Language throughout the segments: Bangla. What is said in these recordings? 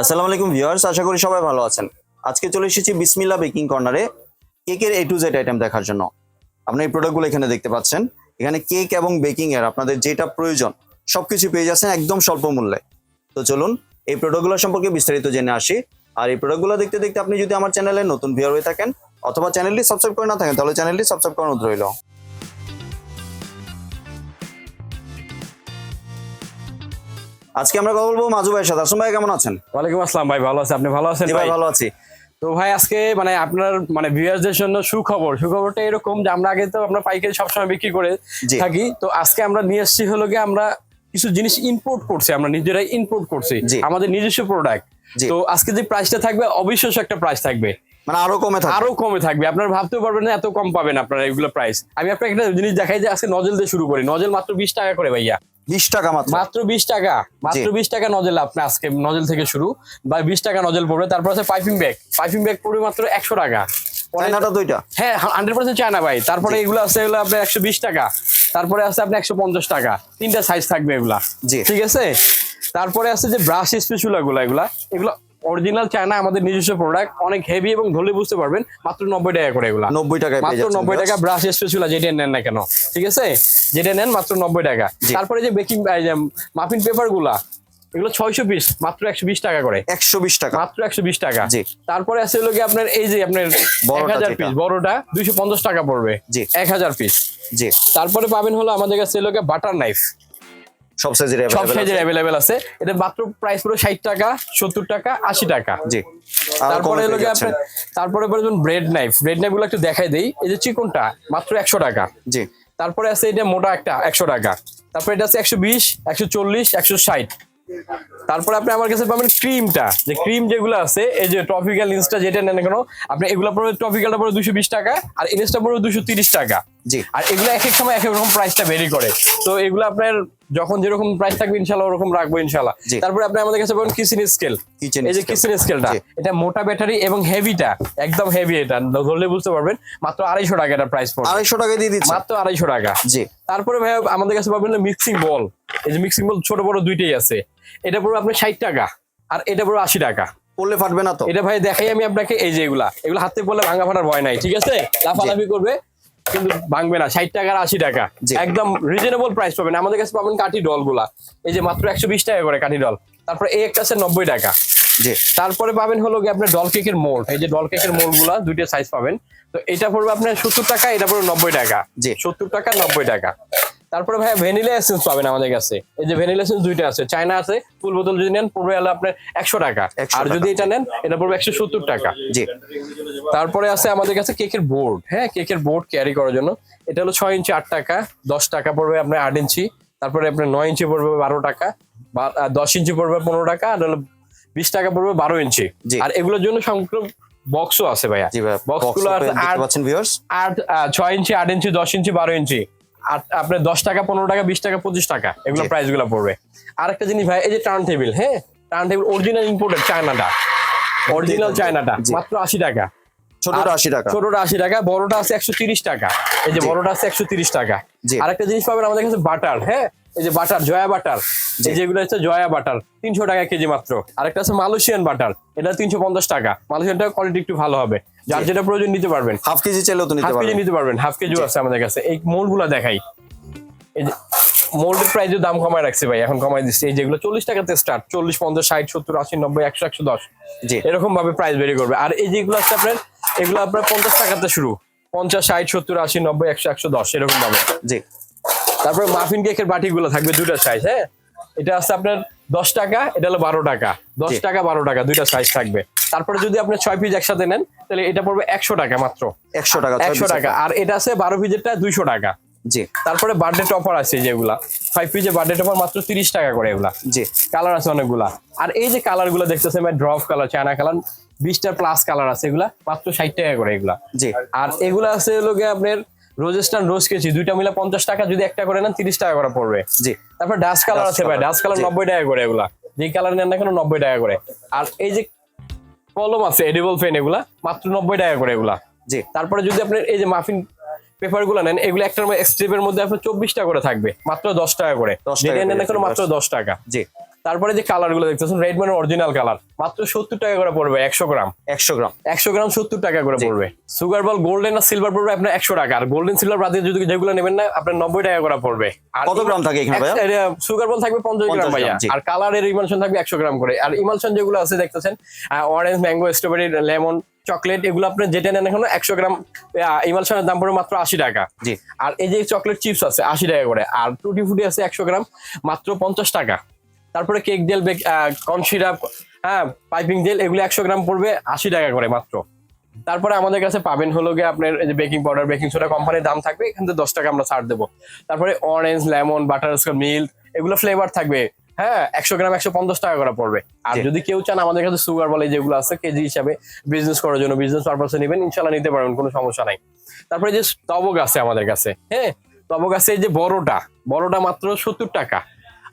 আসসালামু আলাইকুম ভিউয়ার্স, আশা করি সবাই ভালো আছেন। আজকে চলে এসেছি বিসমিল্লা বেকিং কর্নারে কেকের এ টু জেড আইটেম দেখার জন্য। আপনি এই প্রোডাক্টগুলো এখানে দেখতে পাচ্ছেন। এখানে কেক এবং বেকিং এর আপনাদের যেটা প্রয়োজন, সবকিছু পেয়ে যাচ্ছেন একদম স্বল্প মূল্যে। তো চলুন, এই প্রোডাক্টগুলো সম্পর্কে বিস্তারিত জেনে আসি। আর এই প্রোডাক্টগুলো দেখতে দেখতে আপনি যদি আমার চ্যানেলে নতুন ভিউয়ার হয়ে থাকেন, অথবা চ্যানেলটি সাবস্ক্রাইব করে না থাকেন, তাহলে চ্যানেলটি সাবস্ক্রাইব করানো অনুরোধ রইল। আজকে আমরা কথা বলব মাজু ভাইয়ের সাথে। আসুন ভাই কেমন আছেন? ওয়ালাইকুম আসসালাম ভাই ভালো আছে আপনি ভালো আছেন ভাই ভালো আছি। তো ভাই আজকে মানে আপনার মানে ভিউয়ারদের জন্য সুখবর। সুখবরটা এরকম যে আমরা আগে তো আমরা পাইকারি সবসময় বিক্রি করে থাকি। তো আজকে আমরা নিয়ে এসেছি হলো গিয়ে আমরা কিছু জিনিস ইম্পোর্ট করছি আমরা নিজেরাই ইম্পোর্ট করছি আমাদের নিজস্ব প্রোডাক্ট তো আজকে যে প্রাইসটা থাকবে অবিশ্বাস্য একটা প্রাইস থাকবে। মানে আরও কমে থাকে আরও কমে থাকবে। আপনারা ভাবতেও পারবেন না এত কম পাবেন আপনারা এগুলো প্রাইস আমি আপনাকে একটা জিনিস দেখাই যে আজকে নজল দিয়ে শুরু করি। নজল মাত্র বিশ টাকা করে ভাইয়া। বিশ টাকা মাত্র। মাত্র বিশ টাকা। মাত্র বিশ টাকা নজেল আপনি আজকে নজেল থেকে শুরু। বা বিশ টাকা নজেল পড়বে। তারপর আছে পাইপিং ব্যাগ। পাইপিং ব্যাগ পড়বে মাত্র একশো টাকা। চায়নাটা দুইটা? হ্যাঁ হান্ড্রেড পার্সেন্ট চায়না ভাই। তারপরে এগুলো আছে এগুলো আপনার একশো বিশ টাকা। তারপরে আছে আপনি একশো পঞ্চাশ টাকা। তিনটা সাইজ থাকবে এগুলা। জি। ঠিক আছে? তারপরে আছে যে ব্রাশ স্পেচুলা গুলা এগুলা। এগুলো অরিজিনাল চায়না আমাদের নিজস্ব প্রোডাক্ট অনেক হেভি এবং ধরলে বুঝতে পারবেন মাত্র নব্বই টাকা করে এগুলা। নব্বই পেয়ে মাত্র নব্বই টাকা ব্রাশ স্পেচুলা যেটা নেন না কেন? ঠিক আছে? যেটা নেন মাত্র নব্বই টাকা। তারপরে যে বেকিং মাফিন পেপারগুলা এগুলো ছয়শো পিস মাত্র একশো বিশ টাকা করে। একশো বিশ টাকা। মাত্র একশো বিশ টাকা। জি। তারপরে আছে হলো আপনার এই যে আপনার এক হাজার পিস বড়টা দুইশো পঞ্চাশ টাকা পড়বে। জি। এক হাজার পিস জি। তারপরে পাবেন হলো আমাদের কাছে হলো বাটার নাইফ সব সাইজের সব সাইজের অ্যাভেলেবেল আছে। এটা মাত্র প্রাইস পুরো ষাট টাকা সত্তর টাকা আশি টাকা। জি। তারপরে হলো পেয়ে আপনার তারপরে বলবেন ব্রেড নাইফ ব্রেড নাইফগুলো একটু দেখাই দেই। এই যে চিকনটা মাত্র একশো টাকা। জি। তারপরে আছে এটা মোটা একটা একশো টাকা। তারপরে এটা আছে একশো বিশ একশো চল্লিশ একশো ষাট। তারপরে আপনি আমার কাছে পাবেন ক্রিমটা যে ক্রিম যেগুলো আছে এই যে ট্রপিক্যাল ইনস্টা যেটা নেন কেন আপনি এগুলো পড়বে ট্রপিক্যালটা পড়বে দুশো বিশ টাকা আর ইনস্টা পড়বে দুশো তিরিশ টাকা। জি। আর এগুলো এক এক সময় এক এক রকম প্রাইসটা ভেরি করে। তো এগুলো আপনার যখন যেরকম প্রাইস থাকবে ইনশাল্লাহ ওরকম রাখব ইনশাল্লাহ। তারপরে আপনি আমাদের কাছে পাবেন কিচেন স্কেল Kitchen এই যে কিচেন স্কেলটা এটা মোটা ব্যাটারি এবং হেভিটা একদম হেভি এটা। ধরলে বুঝতে পারবেন মাত্র আড়াইশো টাকা এটা প্রাইস পড়বে। আড়াইশো টাকায় দিয়ে দিচ্ছে। মাত্র আড়াইশো টাকা। জি। তারপরে ভাই আমাদের কাছে পাবেন মিক্সিং বল এই যে মিক্সিং বল ছোট বড় দুইটাই আছে। এটা পড়বে আপনার ষাট টাকা। আর এটা পড়বে আশি টাকা। পড়লে ফাটবে না তো। এটা ভাই দেখাই আমি আপনাকে এই যে এগুলা। এগুলো হাতে পড়লে ভাঙা ফাটার ভয় নাই ঠিক আছে? লাফালাফি করবে। কিন্তু ভাঙবে না। ষাট টাকা আর আশি টাকা। একদম রিজনেবল প্রাইস পাবেন। আমাদের কাছে পাবেন কাঠি ডলগুলা এই যে মাত্র একশো বিশ টাকা করে কাঠি ডল। তারপরে এই একটা আছে নব্বই টাকা। জি। তারপরে পাবেন হলো গিয়ে আপনার ডল কেকের মোল এই যে ডল কেকের মোলগুলা দুইটা সাইজ পাবেন। তো এটা পড়বে আপনার সত্তর টাকা এটা পড়বে নব্বই টাকা। জি। সত্তর টাকা নব্বই টাকা। তারপরে ভাই ভ্যানিলা এসেন্স পাবেন আমাদের কাছে। এই যে ভ্যানিলা এসেন্স দুইটা আছে। চায়না আছে ফুল বোতল যদি নেন পড়বে হলো আপনার একশো টাকা। আর যদি এটা নেন এটা পড়বে একশো সত্তর টাকা। জি। তারপরে আছে আমাদের কাছে কেকের বোর্ড। হ্যাঁ কেকের বোর্ড ক্যারি করার জন্য। এটা হলো ছয় ইঞ্চি আট টাকা দশ টাকা পড়বে আপনার আট ইঞ্চি। তারপরে আপনার নয় ইঞ্চি পড়বে বারো টাকা। বা- দশ ইঞ্চি পড়বে পনেরো টাকা আর হলো বিশ টাকা পড়বে বারো ইঞ্চি। আর এগুলোর জন্য সংক্রম বক্সও আছে ভাইয়া। জি ভাই বক্স বক্সগুলো আছে আট ছয় ইঞ্চি আট ইঞ্চি দশ ইঞ্চি বারো ইঞ্চি। আপনার দশ টাকা পনেরো টাকা বিশ টাকা পঁচিশ টাকা এগুলো প্রাইসগুলো পড়বে। আর একটা জিনিস ভাই এই যে টার্ন টেবিল হ্যাঁ? টার্ন টেবিল অরিজিনাল ইম্পোর্টেড চায়নাটা অরিজিনাল চায়নাটা মাত্র আশি টাকা। ছোটটা আশি টাকা। ছোটটা আশি টাকা বড়টা আছে একশো তিরিশ টাকা। এই যে। বড়টা আছে একশো তিরিশ টাকা। আর একটা জিনিস পাবেন আমাদের কাছে বাটার হ্যাঁ? এই যে বাটার জয়া বাটার যেগুলো হচ্ছে জয়া বাটার তিনশো টাকা কেজি মাত্র। আরেকটা আছে মালয়েশিয়ান বাটার এটা তিনশো পঞ্চাশ টাকা। মালয়েশিয়ানটা কোয়ালিটি একটু ভালো হবে। যার যেটা প্রয়োজন নিতে পারবেন। হাফ কেজি চাইলেও তো নিতে হাফ কেজি পারবেন। নিতে পারবেন হাফ কেজিও আছে আমাদের কাছে। এই মোল্ডগুলা দেখাই। এই যে মোল্ডের প্রাইসের দাম কমায় রাখছে ভাই এখন কমাই দিচ্ছে। এই যেগুলো চল্লিশ টাকাতে স্টার্ট চল্লিশ পঞ্চাশ ষাট সত্তর আশি নব্বই একশো একশো দশ। এরকম ভাবে প্রাইস বেড়ে করবে। আর এই যেগুলো আছে আপনার এগুলো আপনার পঞ্চাশ টাকাতে শুরু। পঞ্চাশ ষাট সত্তর আশি নব্বই একশো একশো দশ এরকম ভাবে জি। তারপরে মাফিন কেকের বাটিগুলো থাকবে দুটা সাইজ হ্যাঁ? এটা আছে আপনার দশ টাকা এটা হলো বারো টাকা। দশ টাকা বারো টাকা দুইটা সাইজ থাকবে। তারপরে যদি আপনি ছয় পিস একসাথে নেন তাহলে এটা পড়বে একশো টাকা মাত্র। একশো টাকা একশো টাকা। আর এটা আছে বারো পিসেরটা দুইশো টাকা। জি। তারপরে বার্থডে টপার আছে যেগুলা। ফাইভ পিসের বার্থডে টপার মাত্র তিরিশ টাকা করে এগুলা। জি। কালার আছে অনেকগুলা। আর এই যে কালারগুলো দেখতেছেন ড্রপ কালার চায়না কালার বিশটার প্লাস কালার আছে এগুলা মাত্র ষাট টাকা করে এগুলা। জি। আর এগুলা আছে হলো গিয়ে আপনার রোজেস্টান রোজ কেজি দুইটা মিলে পঞ্চাশ টাকা যদি একটা করে নেন তিরিশ টাকা করে পড়বে। জি। তারপর ডাস্ট কালার আছে ভাই ডাস্ট কালার। নব্বই টাকা করে এগুলা। যে কালার নেন না কেন নব্বই টাকা করে। আর এই যে কলম আছে এডিবল পেন এগুলা মাত্র নব্বই টাকা করে এগুলা। জি। তারপরে যদি আপনার এই যে মাফিন পেপারগুলো নেন এগুলো একটা স্ট্রিপের মধ্যে আপনার টাকা করে থাকবে মাত্র দশ টাকা করে। 10 টাকা নেন না কেন মাত্র। দশ টাকা। জি। তারপরে যে কালারগুলো দেখতেছেন রেড মানে অরিজিনাল কালার মাত্র সত্তর টাকা করে পড়বে একশো গ্রাম। একশো গ্রাম। একশো গ্রাম সত্তর টাকা করে পড়বে। সুগার বল গোল্ডেন আর সিলভার পড়বে আপনার একশো টাকা। আর গোল্ডেন সিলভার বাদে যদি যেগুলো নেবেন না আপনার নব্বই টাকা করে পড়বে। আর কত গ্রাম থাকে এখানে ভাইয়া? সুগার বল থাকবে পঞ্চাশ গ্রাম ভাইয়া। আর কালারের ইমালশন থাকবে একশো গ্রাম করে। আর ইমালশন যেগুলো আছে দেখতেছেন orange mango strawberry lemon chocolate এগুলো আপনি যেটা নেন এখন একশো গ্রাম ইমালশনের দাম পড়বে মাত্র আশি টাকা। জি। আর এই যে চকলেট চিপস আছে আশি টাকা করে। আর টুটি ফুটি আছে একশো গ্রাম মাত্র পঞ্চাশ টাকা। তারপরে কেক জেল কর্ন সিরাপ হ্যাঁ পাইপিং জেল এগুলো একশো গ্রাম পড়বে আশি টাকা করে মাত্র। তারপরে আমাদের কাছে পাবেন হলো গিয়ে আপনার এই যে বেকিং পাউডার বেকিং সোডা কোম্পানির দাম থাকবে এখান থেকে দশ টাকা আমরা ছাড় দেবো। তারপরে অরেঞ্জ লেমন বাটার মিল্ক এগুলো ফ্লেভার থাকবে হ্যাঁ একশো গ্রাম একশো পঞ্চাশ টাকা করে পড়বে। আর যদি কেউ চান আমাদের কাছে সুগার বলে যেগুলো আছে কেজি হিসাবে বিজনেস করার জন্য বিজনেস পারপাসে নেবেন ইনশাল্লাহ নিতে পারবেন কোনো সমস্যা নাই। তারপরে যে তবক আছে আমাদের কাছে হ্যাঁ তবক আছে এই যে বড়টা বড়টা মাত্র সত্তর টাকা।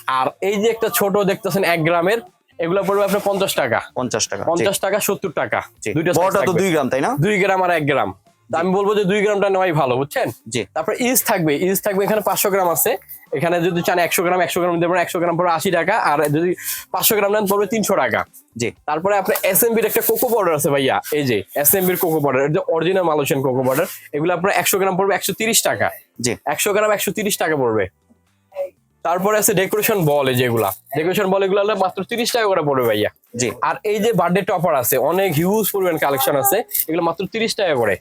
আর এই যে একটা ছোট দেখতেছেন এক গ্রামের এগুলো পড়বে আপনার পঞ্চাশ টাকা। পঞ্চাশ টাকা পঞ্চাশ টাকা সত্তর টাকা। দুইটা বড়টা তো দুই গ্রাম তাই না? দুই গ্রাম আর এক গ্রাম। আমি বলব যে দুই গ্রামটা নেওয়াই ভালো বুঝছেন? জি। তারপরে ইজ থাকবে ইজ থাকবে এখানে পাঁচশো গ্রাম আছে। এখানে যদি চান একশো গ্রাম একশো গ্রাম পারেন একশো গ্রাম পড়বে আশি টাকা। আর যদি পাঁচশো গ্রাম নেন পড়বে তিনশো টাকা। জি। তারপরে আপনার এস এম বির একটা কোকো পাউডার আছে ভাইয়া এই যে এস এম বির কোকো পাউডার এটা অরিজিনাল মালয়েশিয়ান কোকো পাউডার এগুলো আপনার একশো গ্রাম পড়বে একশো তিরিশ টাকা। জি। একশো গ্রাম একশো তিরিশ টাকা পড়বে। তারপরে আছে ডেকোরেশন বল এই যেগুলা। ডেকোরেশন বল এগুলো মাত্র তিরিশ টাকা করে পড়বে ভাইয়া। জি। আর এই যে বার্থডে টপার আছে অনেক হিউজ পরিমাণ কালেকশন আছে এগুলো মাত্র তিরিশ টাকা করে।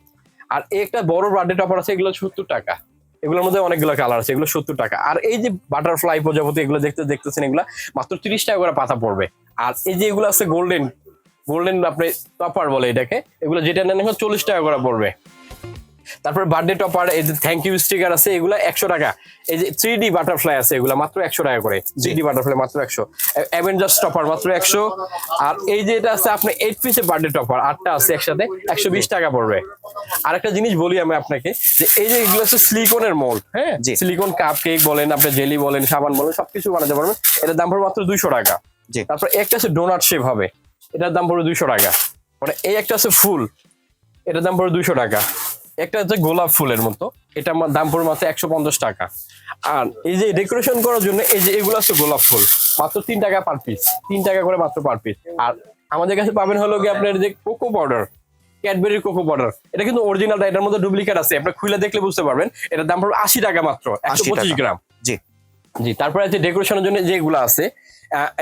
আর এই একটা বড় বার্থডে টপার আছে এগুলো সত্তর টাকা। এগুলোর মধ্যে অনেকগুলো কালার আছে এগুলো সত্তর টাকা। আর এই যে বাটারফ্লাই প্রজাপতি এগুলো দেখতে দেখতেছেন এগুলো মাত্র তিরিশ টাকা করে পাতা পড়বে। আর এই যে এগুলো আছে গোল্ডেন গোল্ডেন আপনি টপার বলে এটাকে এগুলো যেটা নেন চল্লিশ টাকা করে পড়বে। তারপর বার্থডে টপার এই যে থ্যাংক ইউ স্টিকার আছে এগুলো একশো টাকা। এই যে থ্রি ডি বাটারফ্লাই আছে এগুলো মাত্র একশো টাকা করে। থ্রি ডি বাটারফ্লাই মাত্র একশো। অ্যাভেঞ্জার্স টপার মাত্র একশো। আর এই যে এটা আছে আপনি এইট পিসের বার্থডে টপার আটটা আছে একসাথে একশো বিশ টাকা পড়বে। আর একটা জিনিস বলি আমি আপনাকে যে এই যে এগুলো হচ্ছে সিলিকনের মোল্ড হ্যাঁ। সিলিকন কাপ কেক বলেন আপনি জেলি বলেন সাবান বলেন সবকিছু বানাতে পারবেন। এটার দাম পড়বে মাত্র দুইশো টাকা। তারপর একটা আছে ডোনাট শেপ হবে এটার দাম পড়বে দুইশো টাকা। মানে এই একটা আছে ফুল এটার দাম পড়বে দুইশো টাকা। একটা হচ্ছে গোলাপ ফুলের মতো। এটা আমার দাম পড়বে মাত্র একশো পঞ্চাশ টাকা। আর এই যে ডেকোরেশন করার জন্য এই যে এগুলো আছে গোলাপ ফুল মাত্র তিন টাকা পার পিস তিন টাকা করে মাত্র পার পিস আর আমাদের কাছে পাবেন হলো কি আপনার যে কোকো পাউডার ক্যাডবেরির কোকো পাউডার এটা কিন্তু অরিজিনালটা এটার মধ্যে ডুপ্লিকেট আছে। আপনি খুলে দেখলে বুঝতে পারবেন এটার দাম পড়বে আশি টাকা মাত্র একশো 80 পঁচিশ গ্রাম। জি। জি তারপরে আছে ডেকোরেশনের জন্য যেগুলো আছে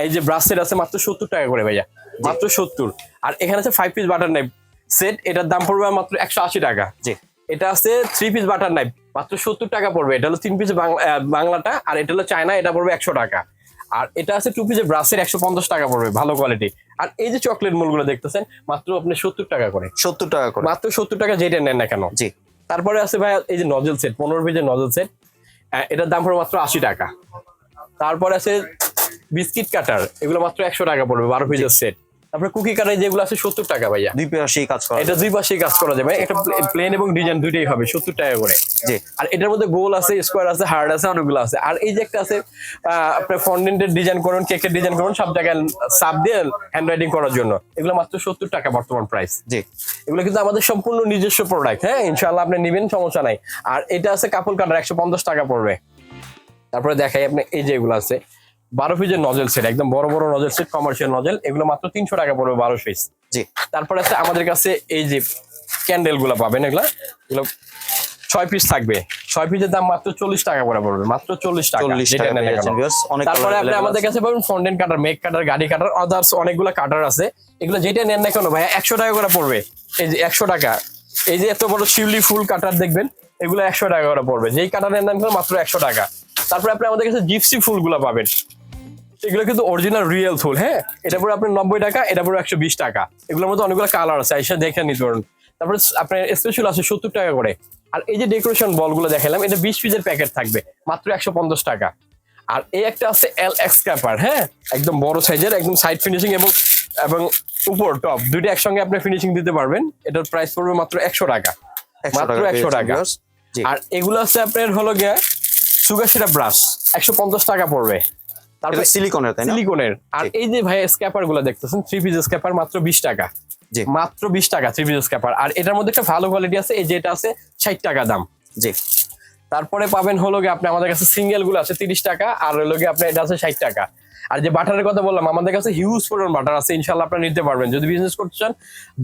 এই যে ব্রাশ সেট আছে মাত্র সত্তর টাকা করে ভাইয়া মাত্র সত্তর। আর এখানে আছে five piece butter knife set এটার দাম পড়বে মাত্র একশো আশি টাকা। জি। এটা আছে থ্রি পিস বাটার নাইফ মাত্র সত্তর টাকা পড়বে। এটা হলো তিন পিস বাংলাটা আর এটা হলো চায়না এটা পড়বে একশো টাকা। আর এটা আছে টু পিসের ব্রাশের একশো পঞ্চাশ টাকা পড়বে ভালো কোয়ালিটি আর এই যে চকলেট মূলগুলো দেখতেছেন মাত্র আপনি সত্তর টাকা করে। সত্তর টাকা করে। মাত্র সত্তর টাকা যেটা নেন না কেন। জি। তারপরে আছে ভাই এই যে নজল সেট পনেরো পিসের নজল সেট এটার দাম পড়বে মাত্র আশি টাকা। তারপরে আছে বিস্কিট কাটার এগুলো মাত্র একশো টাকা পড়বে বারো পিসের সেট তারপরে কুকি কাটার যেগুলো আছে সত্তর টাকা ভাইয়া। দুই পাশেই কাজ করা এটা দুই পাশেই কাজ করা যাবে। এটা প্লেন এবং ডিজাইন দুইটাই হবে সত্তর টাকা করে। জি। আর এটার মধ্যে গোল আছে স্কোয়ার আছে হার্ড আছে অনেকগুলো আছে। আর এই যে একটা আছে আপনার ফন্ডেন্টের ডিজাইন করুন কেকের ডিজাইন করুন সব জায়গায় সাব দিয়ে হ্যান্ড রাইটিং করার জন্য। এগুলো মাত্র সত্তর টাকা বর্তমান প্রাইস জি। এগুলো কিন্তু আমাদের সম্পূর্ণ নিজস্ব প্রোডাক্ট হ্যাঁ ইনশাল্লাহ আপনি নেবেন সমস্যা নাই। আর এটা আছে কাপড় কাটার একশো পঞ্চাশ টাকা পড়বে। তারপরে দেখাই আপনি এই যে এগুলো আছে। বারো পিসের নজেল সেট একদম বড় বড় নজেল সেট কমার্শিয়াল নজেল এগুলো মাত্র তিনশো টাকা পড়বে বারো পিস জি। তারপরে আছে আমাদের কাছে এই যে ক্যান্ডেলগুলো পাবেন এগুলা। এগুলো ছয় পিস থাকবে। ছয় পিসের দাম মাত্র চল্লিশ টাকা করে পড়বে মাত্র চল্লিশ টাকা। তারপরে আপনি আমাদের কাছে পাবেন ফন্ডেন্ট কাটার মেক কাটার গাড়ি কাটার আদার্স অনেকগুলো কাটার আছে। এগুলো যেটা নেন না কেন ভাই একশো টাকা করে পড়বে। এই যে একশো টাকা। এই যে এত বড় শিউলি ফুল কাটার দেখবেন এগুলো একশো টাকা করে পড়বে। যেই কাটার নেন না মাত্র একশো টাকা। তারপরে আপনি আমাদের কাছে জিপসি ফুলগুলো পাবেন। এগুলো কিন্তু অরিজিনাল রিয়েল ফুল হ্যাঁ? এটা পরে আপনার নব্বই টাকা এটা পরে একশো বিশ টাকা। এগুলোর মধ্যে অনেকগুলো কালার আছে এসে দেখে নিতে পারেন। তারপরে আপনার স্পেশাল আছে সত্তর টাকা করে। আর এই যে ডেকোরেশন বলগুলো দেখালাম এটা বিশ পিসের প্যাকেট থাকবে মাত্র একশো পঞ্চাশ টাকা। আর এই একটা আছে এল এক্স ক্যাপার হ্যাঁ? একদম বড় সাইজের একদম সাইড ফিনিশিং এবং এবং উপর টপ দুইটা একসঙ্গে আপনি ফিনিশিং দিতে পারবেন। এটার প্রাইস পড়বে মাত্র একশো টাকা। মাত্র টাকা 100 পেয়ে যাচ্ছেন টাকা। আর এগুলো আছে আপনার হলো গিয়া সুগার ব্রাশ একশো পঞ্চাশ টাকা পড়বে। তারপরে সিলিকনের তাই না? সিলিকনের আর এই যে ভাই স্ক্যাপারগুলো দেখতেছেন থ্রি পিস স্ক্যাপার মাত্র বিশ টাকা। জি। মাত্র বিশ টাকা থ্রি পিস স্ক্যাপার আর এটার মধ্যে একটা ভালো কোয়ালিটি আছে এই যে এটা আছে ষাট টাকা দাম। জি। তারপরে পাবেন হলো গিয়ে আপনি আমাদের কাছে সিঙ্গেলগুলো আছে তিরিশ টাকা আর হলো গিয়ে আপনার এটা আছে ষাট টাকা। আর যে বাটারের কথা বললাম আমাদের কাছে হিউজ পরিমাণ বাটার আছে ইনশাল্লাহ আপনারা নিতে পারবেন। যদি বিজনেস করতে চান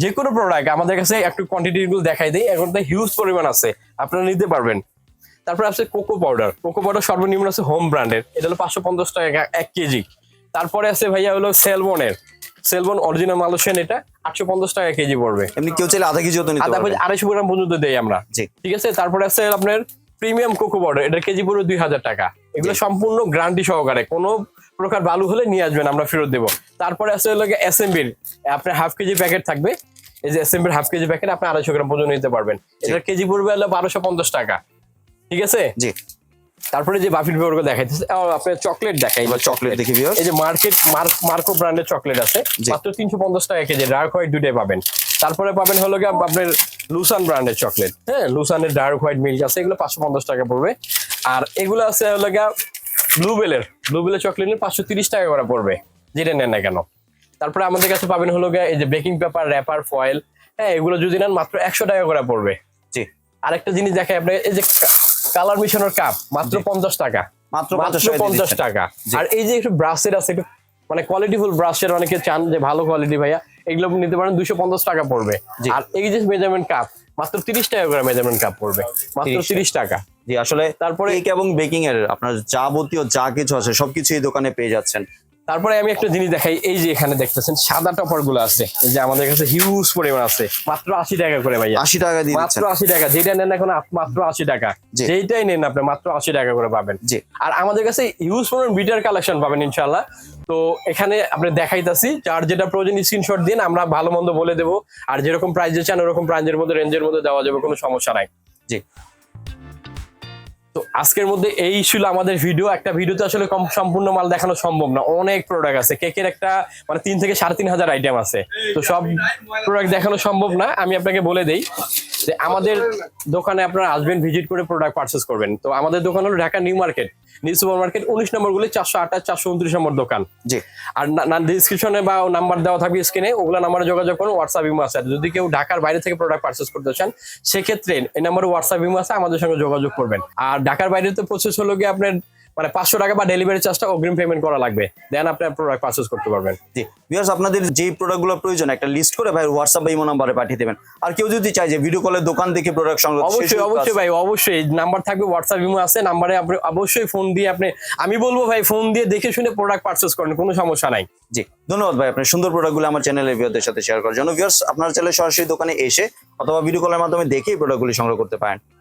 যে কোনো প্রোডাক্ট আমাদের কাছে একটু কোয়ান্টিটি গুলো দেখাই দিই এখন তো হিউজ পরিমাণ আছে আপনারা নিতে পারবেন। তারপরে আছে কোকো পাউডার। কোকো পাউডার সর্বনিম্ন আছে হোম ব্র্যান্ডের এটা হলো পাঁচশো পঞ্চাশ টাকা এক কেজি। তারপরে আছে ভাইয়া হলো সেলবনের সেলবন অরিজিনাল মালয়েশিয়ান এটা আটশো পঞ্চাশ টাকা কেজি পড়বে। এমনি কেউ চাইলে আধা কেজি আড়াইশো গ্রাম পর্যন্ত দেই আমরা। ঠিক আছে? তারপরে আছে আপনার প্রিমিয়াম কোকো পাউডার। এটা কেজি পড়বে দুই হাজার টাকা। এগুলো সম্পূর্ণ গ্যারান্টি সহকারে। কোনো প্রকার বালু হলে নিয়ে আসবেন আমরা ফেরত দেবো। তারপরে আছে হলো এসএমবির আপনার হাফ কেজি প্যাকেট থাকবে। এই যে এসএমবির হাফ কেজি প্যাকেট আপনি আড়াইশো গ্রাম পর্যন্ত নিতে পারবেন। এটার কেজি পড়বে হলো বারোশো পঞ্চাশ টাকা। ঠিক আছে? জি। তারপরে যে বাফির পেপারগুলো দেখাইতেছে আপনার চকলেট দেখাই বা চকলেট দেখি এই যে মার্কেট মার্কো ব্র্যান্ডের চকলেট আছে মাত্র তিনশো পঞ্চাশ টাকা কেজি ডার্ক হোয়াইট দুটাই পাবেন। তারপরে পাবেন হলো গিয়ে আপনার লুসান ব্র্যান্ডের চকলেট হ্যাঁ? লুসানের ডার্ক হোয়াইট মিল্ক আছে এগুলো পাঁচশো পঞ্চাশ টাকা পড়বে। আর এগুলো আছে হলো গিয়ে ব্লুবেলের ব্লুবেলের চকলেট পাঁচশো তিরিশ টাকা করে পড়বে যেটা নেন না কেন। তারপরে আমাদের কাছে পাবেন হলো গিয়ে এই যে বেকিং পেপার র্যাপার ফয়েল হ্যাঁ? এগুলো যদি নেন মাত্র একশো টাকা করে পড়বে। জি। আরেকটা জিনিস দেখাই আপনার এই যে কালার মিশনের কাপ মাত্র পঞ্চাশ টাকা। মাত্র পঞ্চাশ টাকা আর এই যে একটু ব্রাশের আছে মানে কোয়ালিটিফুল ব্রাশের অনেকে চান যে ভালো কোয়ালিটি ভাইয়া এগুলো নিতে পারেন দুশো পঞ্চাশ টাকা পড়বে। আর এই যে মেজারমেন্ট কাপ মাত্র তিরিশ টাকা করে মেজারমেন্ট কাপ পড়বে। মাত্র তিরিশ টাকা। জি আসলে তারপরে- কেক এবং বেকিং এর আপনার যাবতীয় যা কিছু আছে সবকিছু এই দোকানে পেয়ে যাচ্ছেন। তারপরে আমি একটা জিনিস দেখাই এই যে এখানে দেখতেছেন সাদা টপারগুলো আছে। এই যে আমাদের কাছে হিউজ পরিমাণ আছে। মাত্র আশি টাকা করে ভাইয়া। আশি টাকা দিয়ে মাত্র আশি টাকা। যেটা নেন এখন মাত্র আশি টাকা। যেইটাই নেন আপনি মাত্র আশি টাকা করে পাবেন। জি। আর আমাদের কাছে ইউজ পরিমাণ বিটার কালেকশন পাবেন ইনশাল্লাহ তো এখানে আপনি দেখাইতাছি যার যেটা প্রয়োজন স্ক্রিনশট দিন আমরা ভালো মন্দ বলে দেবো। আর যেরকম প্রাইজে চান ওরকম প্রাইজের মধ্যে রেঞ্জের মধ্যে দেওয়া যাবে কোনো সমস্যা নাই। জি। তো আজকের মধ্যে এই ছিল আমাদের ভিডিও একটা ভিডিওতে আসলে কম সম্পূর্ণ মাল দেখানো সম্ভব না। অনেক প্রোডাক্ট আছে। কেকের একটা মানে তিন থেকে সাড়ে তিন হাজার আইটেম আছে। তো সব প্রোডাক্ট দেখানো সম্ভব না। আমি আপনাকে বলে দেই। যে আমাদের দোকানে আপনারা আসবেন ভিজিট করে প্রোডাক্ট পারচেস করবেন। তো আমাদের দোকান হলো Dhaka New Market New Super Market উনিশ নম্বর গুলি চারশো আঠাশ চারশো উনত্রিশ নম্বর দোকান। জি। আর ডিসক্রিপশনে বা নাম্বার দেওয়া থাকবে স্ক্রিনে ওগুলো নাম্বারে যোগাযোগ করুন হোয়াটসঅ্যাপ ইমো আছে। যদি কেউ ঢাকার বাইরে থেকে প্রোডাক্ট পারচেস করতে চান সেক্ষেত্রে এই নাম্বারে হোয়াটসঅ্যাপ ইমো আছে আমাদের সঙ্গে যোগাযোগ করবেন। আর ঢাকার বাইরে তো প্রসেস হলো গিয়ে আপনার মানে পাঁচশো টাকা বা ডেলিভারি চার্জটা অগ্রিম পেমেন্ট করা লাগবে। দেন আপনি প্রোডাক্ট পারচেস করতে পারবেন। জি। বিকজ আপনাদের যেই প্রোডাক্টগুলো প্রয়োজন একটা লিস্ট করে ভাই হোয়াটসঅ্যাপ বা ইমো নাম্বারে পাঠিয়ে দেবেন। আর কেউ যদি চায় যে ভিডিও কলের দোকান দেখে প্রোডাক্ট সংগ্রহ অবশ্যই অবশ্যই ভাই অবশ্যই। নাম্বার থাকবে হোয়াটসঅ্যাপ ইমো আছে নাম্বারে আপনি অবশ্যই ফোন দিয়ে আপনি আমি বলব ভাই ফোন দিয়ে দেখে শুনে প্রোডাক্ট পারচেস করেন কোনো সমস্যা নাই। জি। ধন্যবাদ ভাই আপনার সুন্দর প্রোডাক্টগুলো আমার চ্যানেলের ভিউয়ারদের সাথে শেয়ার করার জন্য। ভিউয়ার্স আপনার চ্যানেলে সরাসরি দোকানে এসে অথবা ভিডিও কলের মাধ্যমে দেখেই প্রোডাক্টগুলি সংগ্রহ করতে পারেন।